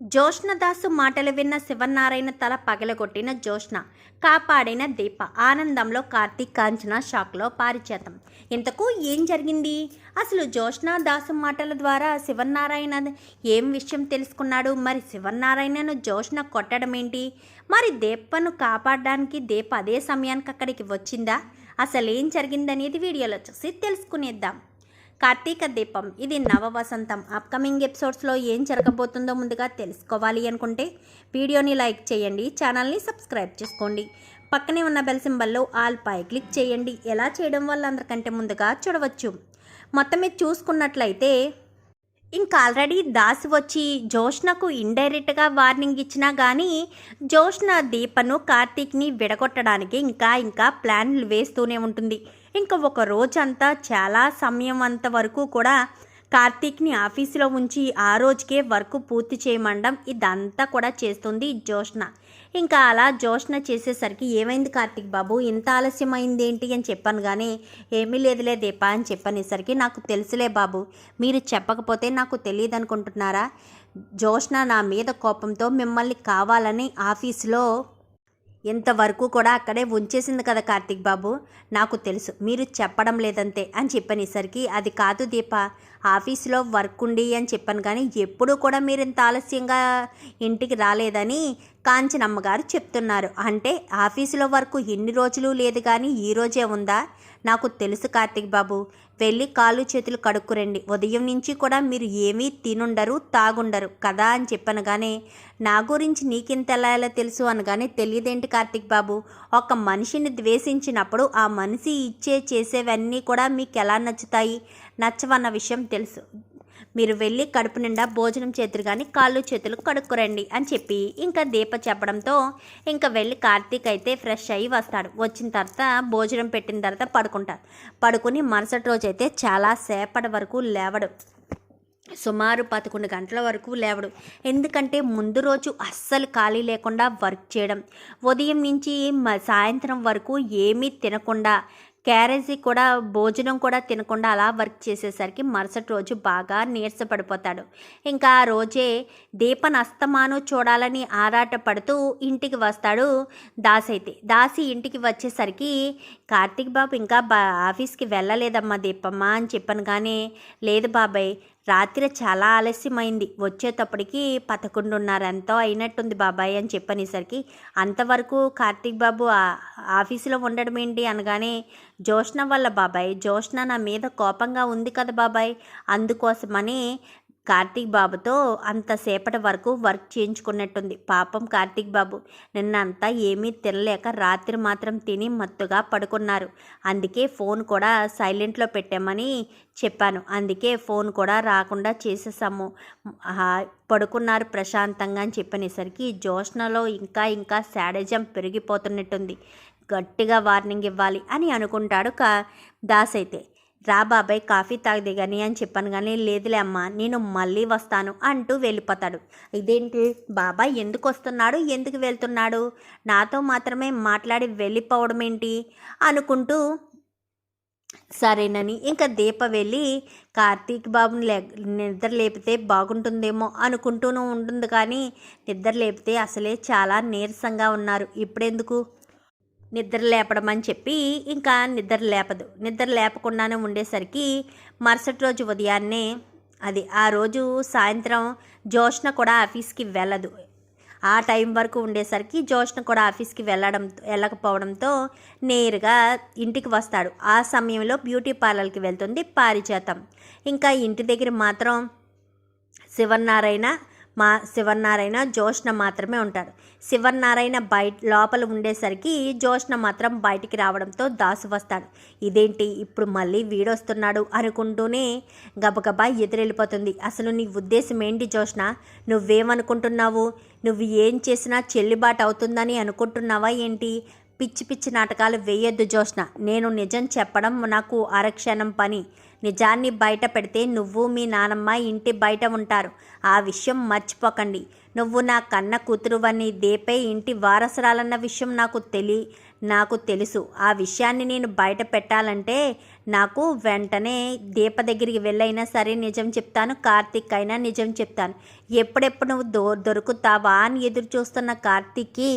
జోష్ణదాసు మాటలు విన్న శివనారాయణ తల పగలగొట్టిన జోష్ణ కాపాడిన దీప. ఆనందంలో కార్తీక్ కాంచన షాక్లో పారిచేతం. ఇంతకు ఏం జరిగింది? అసలు జోష్న దాసు మాటల ద్వారా శివనారాయణ ఏం విషయం తెలుసుకున్నాడు? మరి శివనారాయణను జోష్ణ కొట్టడం ఏంటి? మరి దీపను కాపాడడానికి దీప అదే సమయానికి అక్కడికి వచ్చిందా? అసలు ఏం జరిగిందనేది వీడియోలో చూసి తెలుసుకునేద్దాం. కార్తీక దీపం. ఇది నవ వసంతం అప్కమింగ్ ఎపిసోడ్స్లో ఏం జరగబోతుందో ముందుగా తెలుసుకోవాలి అనుకుంటే వీడియోని లైక్ చేయండి ఛానల్ని సబ్స్క్రైబ్ చేసుకోండి. పక్కనే ఉన్న బెల్ సింబల్లో ఆల్ పై క్లిక్ చేయండి. ఎలా చేయడం వల్ల అందరికంటే ముందుగా చూడవచ్చు. మొత్తం మీద చూసుకున్నట్లయితే ఇంకా ఆల్రెడీ దాసి వచ్చి జోష్నకు ఇండైరెక్ట్గా వార్నింగ్ ఇచ్చినా కానీ జోష్న దీపను కార్తీక్ని విడగొట్టడానికి ఇంకా ఇంకా ప్లాన్లు వేస్తూనే ఉంటుంది. ఇంకా ఒక రోజంతా చాలా సమయం అంత వరకు కూడా కార్తీక్ని ఆఫీసులో ఉంచి ఆ రోజుకే వర్క్ పూర్తి చేయమండం ఇదంతా కూడా చేస్తుంది జోష్న ఇంకా అలా జోష్న చేసేసరికి ఏమైంది కార్తీక్ బాబు? ఇంత ఆలస్యమైంది ఏంటి అని చెప్పాను కానీ ఏమీ లేదులే దీపా అని చెప్పనేసరికి నాకు తెలుసులే బాబు. మీరు చెప్పకపోతే నాకు తెలియదు అనుకుంటున్నారా జోష్న నా మీద కోపంతో మిమ్మల్ని కావాలని ఆఫీసులో ఇంతవరకు కూడా అక్కడే ఉంచేసింది కదా కార్తీక్ బాబు. నాకు తెలుసు మీరు చెప్పడం లేదంతే అని చెప్పనేసరికి అది కాదు దీప ఆఫీస్లో వర్క్ ఉండి అని చెప్పాను కానీ ఎప్పుడూ కూడా మీరు ఇంత ఆలస్యంగా ఇంటికి రాలేదని కాంచనమ్మగారు చెప్తున్నారు. అంటే ఆఫీసులో వర్క్ ఎన్ని రోజులు లేదు కానీ ఈ రోజే ఉందా? నాకు తెలుసు కార్తిక్ బాబు. వెళ్ళి కాళ్ళు చేతులు కడుక్కురండి. ఉదయం నుంచి కూడా మీరు ఏమీ తినుండరు తాగుండరు కదా అని చెప్పనగానే నా గురించి నీకింత ఎలా ఎలా తెలుసు అనగానే తెలియదేంటి కార్తిక్ బాబు? ఒక మనిషిని ద్వేషించినప్పుడు ఆ మనిషి ఇచ్చే చేసేవన్నీ కూడా మీకు ఎలా నచ్చుతాయి? నచ్చవన్న విషయం తెలుసు. మీరు వెళ్ళి కడుపు నిండా భోజనం చేతులు కానీ కాళ్ళు చేతులు కడుక్కురండి అని చెప్పి ఇంకా దీప చెప్పడంతో ఇంకా వెళ్ళి కార్తీక్ అయితే ఫ్రెష్ అయ్యి వస్తాడు. వచ్చిన తర్వాత భోజనం పెట్టిన తర్వాత పడుకుంటాడు. పడుకుని మరుసటి రోజు అయితే చాలా సేపటి వరకు లేవడు. సుమారు పదకొండు గంటల వరకు లేవడు. ఎందుకంటే ముందు రోజు అస్సలు ఖాళీ లేకుండా వర్క్ చేయడం. ఉదయం నుంచి మ- సాయంత్రం వరకు ఏమీ తినకుండా క్యారేజీ కూడా భోజనం కూడా తినకుండా అలా వర్క్ చేసేసరికి మరుసటి రోజు బాగా నీరసపడిపోతాడు. ఇంకా ఆ రోజే దీపన్ అస్తమాను చూడాలని ఆరాటపడుతూ ఇంటికి వస్తాడు దాస్ అయితే. దాసి ఇంటికి వచ్చేసరికి కార్తీక్ బాబు ఇంకా బా ఆఫీస్కి వెళ్ళలేదమ్మా దీపమ్మ అని చెప్పాను కానీ లేదు బాబాయ్ రాత్రి చాలా ఆలస్యమైంది. వచ్చేటప్పటికి పదకొండున్నర ఎంతో అయినట్టుంది బాబాయ్ అని చెప్పనేసరికి అంతవరకు కార్తీక్ బాబు ఆఫీసులో ఉండడం ఏంటి అనగానే జోష్న వల్ల బాబాయ్ జోష్న నా మీద కోపంగా ఉంది కదా బాబాయ్ అందుకోసమని కార్తీక్ బాబుతో అంతసేపటి వరకు వర్క్ చేయించుకున్నట్టుంది. పాపం కార్తీక్ బాబు. నిన్నంతా ఏమీ తినలేక రాత్రి మాత్రం తిని మత్తుగా పడుకున్నారు. అందుకే ఫోన్ కూడా సైలెంట్లో పెట్టామని చెప్పాను. అందుకే ఫోన్ కూడా రాకుండా చేసేసాము పడుకున్నారు ప్రశాంతంగా అని చెప్పనేసరికి జోష్నలో ఇంకా ఇంకా శాడజం పెరిగిపోతున్నట్టుంది. గట్టిగా వార్నింగ్ ఇవ్వాలి అని అనుకుంటాడు కా దాస్ అయితే రా బాబాయ్ కాఫీ తాగది కానీ అని చెప్పాను కానీ లేదులే అమ్మా నేను మళ్ళీ వస్తాను అంటూ వెళ్ళిపోతాడు. ఇదేంటి? బాబాయ్ ఎందుకు వస్తున్నాడు? ఎందుకు వెళ్తున్నాడు? నాతో మాత్రమే మాట్లాడి వెళ్ళిపోవడం ఏంటి? అనుకుంటూ సరేనని ఇంకా దీప వెళ్ళి కార్తీక్ బాబుని లే నిద్ర లేపితే బాగుంటుందేమో అనుకుంటూనే ఉంటుంది కానీ నిద్ర లేపితే అసలే చాలా నీరసంగా ఉన్నారు. ఇప్పుడెందుకు? నిద్ర లేపడం అని చెప్పి ఇంకా నిద్ర లేపదు. నిద్ర లేపకుండానే ఉండేసరికి మరుసటి రోజు ఉదయాన్నే అది ఆ రోజు సాయంత్రం జోష్న కూడా ఆఫీస్కి వెళ్ళదు. ఆ టైం వరకు ఉండేసరికి జోష్న కూడా ఆఫీస్కి వెళ్ళడం వెళ్ళకపోవడంతో నేరుగా ఇంటికి వస్తాడు. ఆ సమయంలో బ్యూటీ పార్లర్కి వెళ్తుంది పారిజాతం. ఇంకా ఇంటి దగ్గర మాత్రం శివనారాయణ మా శివనారాయణ జోష్ణ మాత్రమే ఉంటారు. శివనారాయణ బయట లోపల ఉండేసరికి జోష్ణ మాత్రం బయటికి రావడంతో దాసు వస్తాడు. ఇదేంటి? ఇప్పుడు మళ్ళీ వీడొస్తున్నాడు అనుకుంటూనే గబగబా ఎదురెళ్ళిపోతుంది. అసలు నీ ఉద్దేశం ఏంటి జోష్ణ నువ్వేమనుకుంటున్నావు? నువ్వు ఏం చేసినా చెల్లుబాటు అవుతుందని అనుకుంటున్నావా ఏంటి? పిచ్చి పిచ్చి నాటకాలు వేయొద్దు జోష్న నేను నిజం చెప్పడం నాకు అరక్షణం పని. నిజాన్ని బయట పెడితే నువ్వు మీ నానమ్మ ఇంటి బయట ఉంటారు. ఆ విషయం మర్చిపోకండి. నువ్వు నా కన్న కూతురువని దేపే ఇంటి వారసురాలన్న విషయం నాకు తెలి నాకు తెలుసు. ఆ విషయాన్ని నేను బయట పెట్టాలంటే నాకు వెంటనే దీప దగ్గరికి వెళ్ళైనా సరే నిజం చెప్తాను కార్తీక్ అయినా నిజం చెప్తాను. ఎప్పుడెప్పుడు నువ్వు దొ దొరుకుతావా అని ఎదురు చూస్తున్న కార్తీక్కి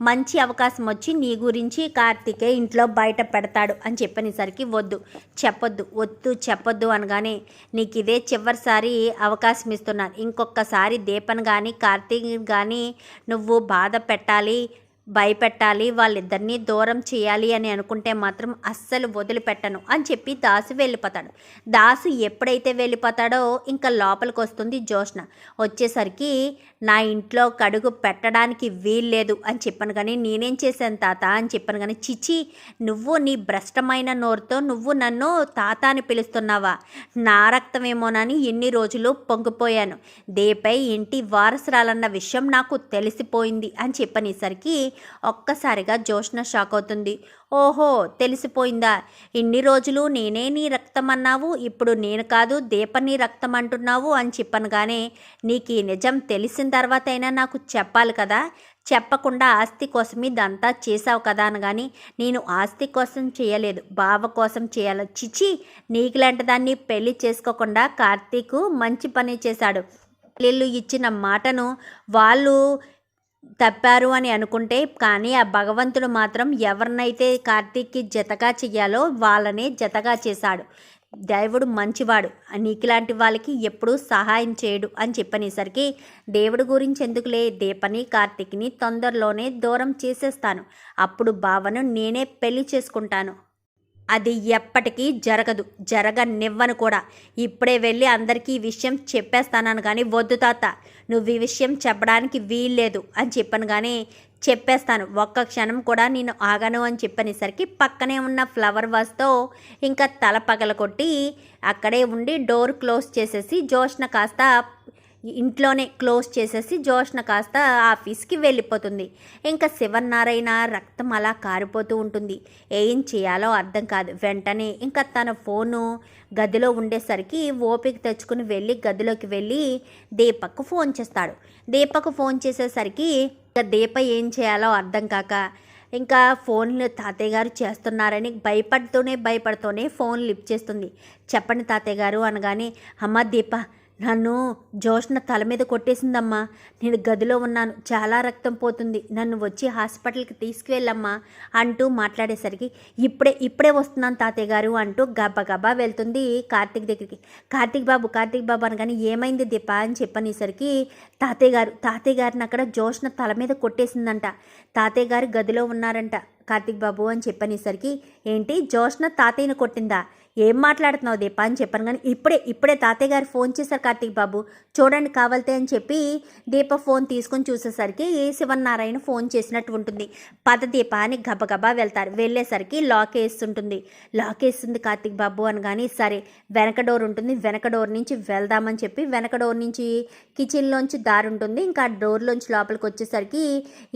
మంచి అవకాశం వచ్చి నీ గురించి కార్తీకే ఇంట్లో బయట పెడతాడు అని చెప్పనేసరికి వద్దు చెప్పొద్దు వద్దు చెప్పొద్దు అనగానే నీకు ఇదే చివరిసారి అవకాశం ఇస్తున్నాను. ఇంకొకసారి దీపన్ కానీ కార్తీక్ కానీ నువ్వు బాధ పెట్టాలి భయపెట్టాలి వాళ్ళిద్దరినీ దూరం చేయాలి అని అనుకుంటే మాత్రం అస్సలు వదిలిపెట్టను అని చెప్పి దాసు వెళ్ళిపోతాడు. దాసు ఎప్పుడైతే వెళ్ళిపోతాడో ఇంకా లోపలికి వస్తుంది జోష్న వచ్చేసరికి నా ఇంట్లో కడుగు పెట్టడానికి వీల్లేదు అని చెప్పాను కానీ నేనేం చేశాను తాత అని చెప్పాను కానీ చిచి నువ్వు నీ భ్రష్టమైన నోరుతో నువ్వు నన్ను తాత అని పిలుస్తున్నావా? నా రక్తమేమోనని ఎన్ని రోజులు పొంగిపోయాను. దేపై ఇంటి వారసురాలన్న విషయం నాకు తెలిసిపోయింది అని చెప్పనేసరికి ఒక్కసారిగా జోష్న షాక్ అవుతుంది ఓహో తెలిసిపోయిందా? ఇన్ని రోజులు నేనే నీ రక్తం అన్నావు ఇప్పుడు నేను కాదు దీపని రక్తం అంటున్నావు అని చెప్పనుగానే నీకు ఈ నిజం తెలిసిన తర్వాత అయినా నాకు చెప్పాలి కదా? చెప్పకుండా ఆస్తి కోసం ఇదంతా చేసావు కదా అనగాని నేను ఆస్తి కోసం చేయలేదు బావ కోసం చేయాలి. చిచి నీకులాంటి దాన్ని పెళ్ళి చేసుకోకుండా కార్తీక్ మంచి పని చేశాడు. పెళ్ళిళ్ళు ఇచ్చిన మాటను వాళ్ళు తప్పారు అని అనుకుంటే కానీ ఆ భగవంతుడు మాత్రం ఎవరినైతే కార్తీక్కి జతగా చెయ్యాలో వాళ్ళనే జతగా చేశాడు. దేవుడు మంచివాడు. నీకులాంటి వాళ్ళకి ఎప్పుడూ సహాయం చేయడు అని చెప్పనేసరికి దేవుడు గురించి ఎందుకులే? దీపని కార్తీక్ని తొందరలోనే దూరం చేసేస్తాను. అప్పుడు భావను నేనే పెళ్ళి చేసుకుంటాను. అది ఎప్పటికీ జరగదు జరగనివ్వను కూడా. ఇప్పుడే వెళ్ళి అందరికీ ఈ విషయం చెప్పేస్తానని కానీ వద్దు తాత నువ్వు ఈ విషయం చెప్పడానికి వీల్లేదు అని చెప్పాను కానీ చెప్పేస్తాను. ఒక్క క్షణం కూడా నేను ఆగను అని చెప్పనేసరికి పక్కనే ఉన్న ఫ్లవర్ వాస్తో ఇంకా తల పగలకొట్టి అక్కడే ఉండి డోర్ క్లోజ్ చేసేసి జోష్న కాస్త ఇంట్లోనే క్లోజ్ చేసేసి జోష్న కాస్త ఆఫీస్కి వెళ్ళిపోతుంది. ఇంకా శివనారాయణ రక్తం అలా కారిపోతూ ఉంటుంది. ఏం చేయాలో అర్థం కాదు. వెంటనే ఇంకా తన ఫోను గదిలో ఉండేసరికి ఓపిక తెచ్చుకుని వెళ్ళి గదిలోకి వెళ్ళి దీపక్కు ఫోన్ చేస్తాడు. దీపక్ ఫోన్ చేసేసరికి ఇంకా దీప ఏం చేయాలో అర్థం కాక ఇంకా ఫోన్లు తాతయ్య గారు చేస్తున్నారని భయపడుతూనే భయపడుతూనే ఫోన్ లిఫ్ట్ చేస్తుంది. చెప్పండి తాతయ్య గారు అనగానే అమ్మ దీప నన్ను జోష్న తల మీద కొట్టేసిందమ్మా. నేను గదిలో ఉన్నాను. చాలా రక్తం పోతుంది. నన్ను వచ్చి హాస్పిటల్కి తీసుకువెళ్ళమ్మా అంటూ మాట్లాడేసరికి ఇప్పుడే ఇప్పుడే వస్తున్నాను తాతయ్య గారు అంటూ గబగబా గబా వెళ్తుంది కార్తీక్ దగ్గరికి. కార్తీక్ బాబు కార్తీక్ బాబు అనగానే ఏమైంది దీప? అని చెప్పనేసరికి తాతయ్య గారు తాతయ్య గారిని అక్కడ జోష్న తల మీద కొట్టేసిందంట. తాతయ్య గారు గదిలో ఉన్నారంట. కార్తీక్ బాబు అని చెప్పనేసరికి ఏంటి జోష్న తాతయ్యను కొట్టిందా? ఏం మాట్లాడుతున్నావు దీప అని చెప్పాను కానీ ఇప్పుడే ఇప్పుడే తాతయ్య గారు ఫోన్ చేశారు కార్తీక్ బాబు. చూడండి కావాలితే అని చెప్పి దీప ఫోన్ తీసుకొని చూసేసరికి శివనారాయణ ఫోన్ చేసినట్టు ఉంటుంది. పద దీప అని గబగబా వెళ్తారు. వెళ్ళేసరికి లాక్ వేస్తుంటుంది. లాక్ వేస్తుంది కార్తీక్ బాబు అని కానీ సరే వెనక డోర్ ఉంటుంది. వెనక డోర్ నుంచి వెళ్దామని చెప్పి వెనక డోర్ నుంచి కిచెన్లోంచి దారి ఉంటుంది. ఇంకా డోర్లోంచి లోపలికి వచ్చేసరికి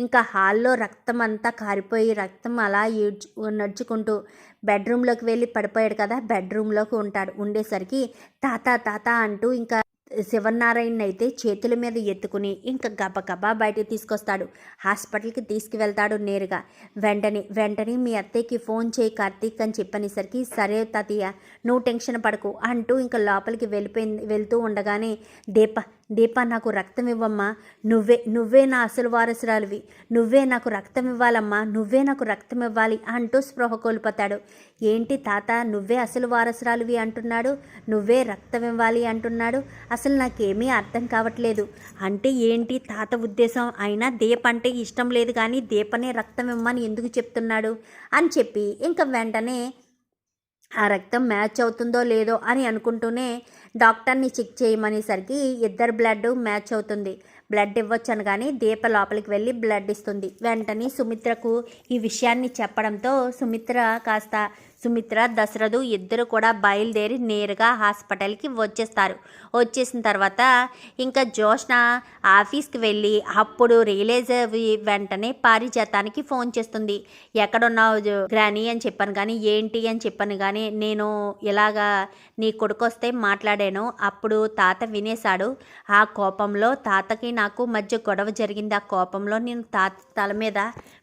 ఇంకా హాల్లో రక్తం అంతా కారిపోయి రక్తం అలా ఈడ్చు నడుచుకుంటూ బెడ్రూమ్లోకి వెళ్ళి పడిపోయాడు కదా బెడ్రూమ్లోకి ఉంటాడు. ఉండేసరికి తాత తాత అంటూ ఇంకా శివనారాయణ అయితే చేతుల మీద ఎత్తుకుని ఇంకా గబగబా బయటికి తీసుకొస్తాడు. హాస్పిటల్కి తీసుకువెళ్తాడు నేరుగా. వెంటనే వెంటనే మీ అత్తయ్యకి ఫోన్ చేయి కార్తీక్ అని చెప్పనేసరికి సరే తాతయ్య నువ్వు టెన్షన్ పడకు అంటూ ఇంకా లోపలికి వెళ్ళిపోయింది వెళ్తూ ఉండగానే దీప దీప నాకు రక్తం ఇవ్వమ్మా. నువ్వే నువ్వే నా అసలు వారసురాలివి. నువ్వే నాకు రక్తం ఇవ్వాలమ్మా. నువ్వే నాకు రక్తం ఇవ్వాలి అంటూ స్పృహ కోల్పోతాడు. ఏంటి తాత నువ్వే అసలు వారసురాలివి అంటున్నాడు? నువ్వే రక్తం ఇవ్వాలి అంటున్నాడు? అసలు నాకేమీ అర్థం కావట్లేదు. అంటే ఏంటి తాత ఉద్దేశం? అయినా దీప అంటే ఇష్టం లేదు కానీ దీపనే రక్తం ఇవ్వమని ఎందుకు చెప్తున్నాడు? అని చెప్పి ఇంకా వెంటనే ఆ రక్తం మ్యాచ్ అవుతుందో లేదో అని అనుకుంటూనే డాక్టర్ని చెక్ చేయమనేసరికి ఇద్దరు బ్లడ్ మ్యాచ్ అవుతుంది. బ్లడ్ ఇవ్వచ్చు కానీ దీప లోపలికి వెళ్ళి బ్లడ్ ఇస్తుంది. వెంటనే సుమిత్రకు ఈ విషయాన్ని చెప్పడంతో సుమిత్ర కాస్త సుమిత్ర దశరథు ఇద్దరు కూడా బయలుదేరి నేరుగా హాస్పిటల్కి వచ్చేస్తారు. వచ్చేసిన తర్వాత ఇంకా జోష్న ఆఫీస్కి వెళ్ళి అప్పుడు రియలైజ్ వెంటనే పారిజాతానికి ఫోన్ చేస్తుంది. ఎక్కడున్నావు గ్రాని అని చెప్పాను కానీ ఏంటి అని చెప్పాను కానీ నేను ఇలాగా నీ కొడుకు వస్తే మాట్లాడాను. అప్పుడు తాత వినేశాడు. ఆ కోపంలో తాతకి నాకు మధ్య గొడవ జరిగింది. ఆ కోపంలో నేను తాత తల మీద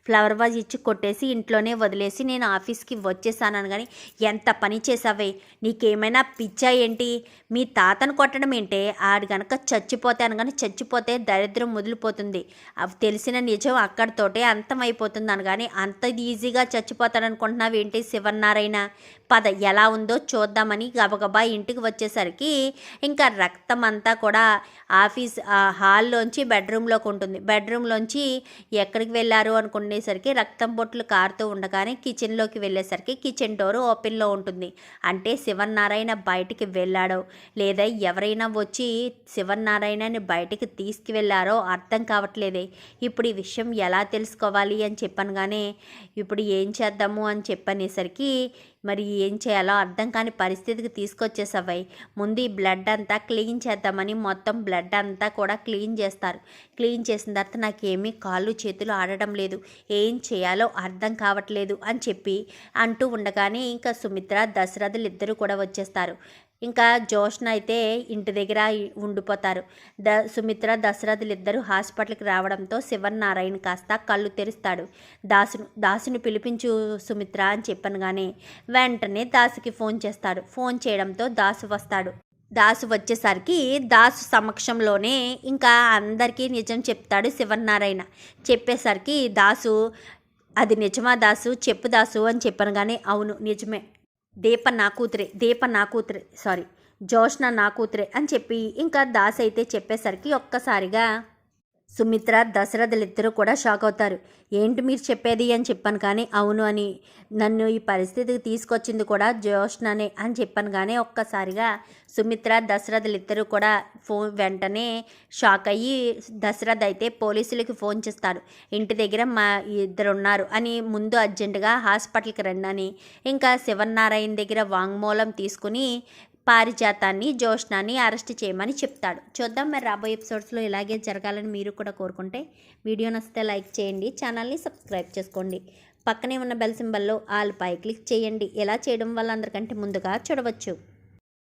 ఫ్లవర్ వాజ్ ఇచ్చి కొట్టేసి ఇంట్లోనే వదిలేసి నేను ఆఫీస్కి వచ్చేసాను కానీ ఎంత పని చేసావే నీకేమైనా పిచ్చా ఏంటి? మీ తాతను కొట్టడం ఏంటే? ఆడు గనక చచ్చిపోతాను కానీ చచ్చిపోతే దరిద్రం ముదిలిపోతుంది. అవి తెలిసిన నిజం అక్కడితోటే అంతమైపోతుంది అనగాని అంత ఈజీగా చచ్చిపోతాడనుకుంటున్నావు ఏంటి శివనారాయణ పద ఎలా ఉందో చూద్దామని గబగబా ఇంటికి వచ్చేసరికి ఇంకా రక్తం అంతా కూడా ఆఫీస్ ఆ హాల్లోంచి బెడ్రూమ్లోకి ఉంటుంది. బెడ్రూమ్లోంచి ఎక్కడికి వెళ్ళారు ఉండేసరికి రక్తం బొట్లు కారుతూ ఉండగానే కిచెన్లోకి వెళ్ళేసరికి కిచెన్ డోర్ ఓపెన్లో ఉంటుంది. అంటే శివనారాయణ బయటికి వెళ్ళాడో లేదా ఎవరైనా వచ్చి శివనారాయణని బయటికి తీసుకువెళ్ళారో అర్థం కావట్లేదే. ఇప్పుడు ఈ విషయం ఎలా తెలుసుకోవాలి అని చెప్పనగానే ఇప్పుడు ఏం చేద్దాము? అని చెప్పనేసరికి మరి ఏం చేయాలో అర్థం కాని పరిస్థితికి తీసుకొచ్చేసావై. ముందు ఈ బ్లడ్ అంతా క్లీన్ చేద్దామని మొత్తం బ్లడ్ అంతా కూడా క్లీన్ చేస్తారు. క్లీన్ చేసిన తర్వాత నాకేమీ కాళ్ళు చేతులు ఆడడం లేదు. ఏం చేయాలో అర్థం కావట్లేదు అని చెప్పి అంటూ ఉండగానే ఇంకా సుమిత్ర దశరథులు ఇద్దరు కూడా వచ్చేస్తారు. ఇంకా జోష్న అయితే ఇంటి దగ్గర ఉండిపోతారు. ద సుమిత్ర దశరథులు ఇద్దరు హాస్పిటల్కి రావడంతో శివన్నారాయణ కాస్త కళ్ళు తెరుస్తాడు. దాసును దాసుని పిలిపించు సుమిత్ర అని చెప్పనగానే వెంటనే దాసుకి ఫోన్ చేస్తాడు. ఫోన్ చేయడంతో దాసు వస్తాడు. దాసు వచ్చేసరికి దాసు సమక్షంలోనే ఇంకా అందరికీ నిజం చెప్తాడు శివన్నారాయణ. చెప్పేసరికి దాసు అది నిజమా దాసు? చెప్పు దాసు అని చెప్పనగానే అవును నిజమే. దీప నా కూతురే దీప నా కూతురే సారీ జోష్న నా కూతురే అని చెప్పి ఇంకా దాస్ అయితే చెప్పేసరికి ఒక్కసారిగా సుమిత్ర దశరథులిద్దరూ కూడా షాక్ అవుతారు. ఏంటి మీరు చెప్పేది? అని చెప్పాను కానీ అవును అని. నన్ను ఈ పరిస్థితికి తీసుకొచ్చింది కూడా జోష్ననే అని చెప్పాను కానీ ఒక్కసారిగా సుమిత్ర దశరథలిద్దరూ కూడా ఫోన్ వెంటనే షాక్ అయ్యి దశరథ్ అయితే పోలీసులకి ఫోన్ చేస్తాడు. ఇంటి దగ్గర మా ఇద్దరు ఉన్నారు అని ముందు అర్జెంటుగా హాస్పిటల్కి రండి అని. ఇంకా శివనారాయణ దగ్గర వాంగ్మూలం తీసుకుని పారిజాతాన్ని జోష్నాన్ని అరెస్ట్ చేయమని చెప్తాడు. చూద్దాం మరి రాబోయే ఎపిసోడ్స్లో ఇలాగే జరగాలని మీరు కూడా కోరుకుంటే వీడియో నచ్చితే లైక్ చేయండి ఛానల్ని సబ్స్క్రైబ్ చేసుకోండి. పక్కనే ఉన్న బెల్ సింబల్లో ఆల్ పై క్లిక్ చేయండి. ఎలా చేయడం వల్ల అందరికంటే ముందుగా చూడవచ్చు.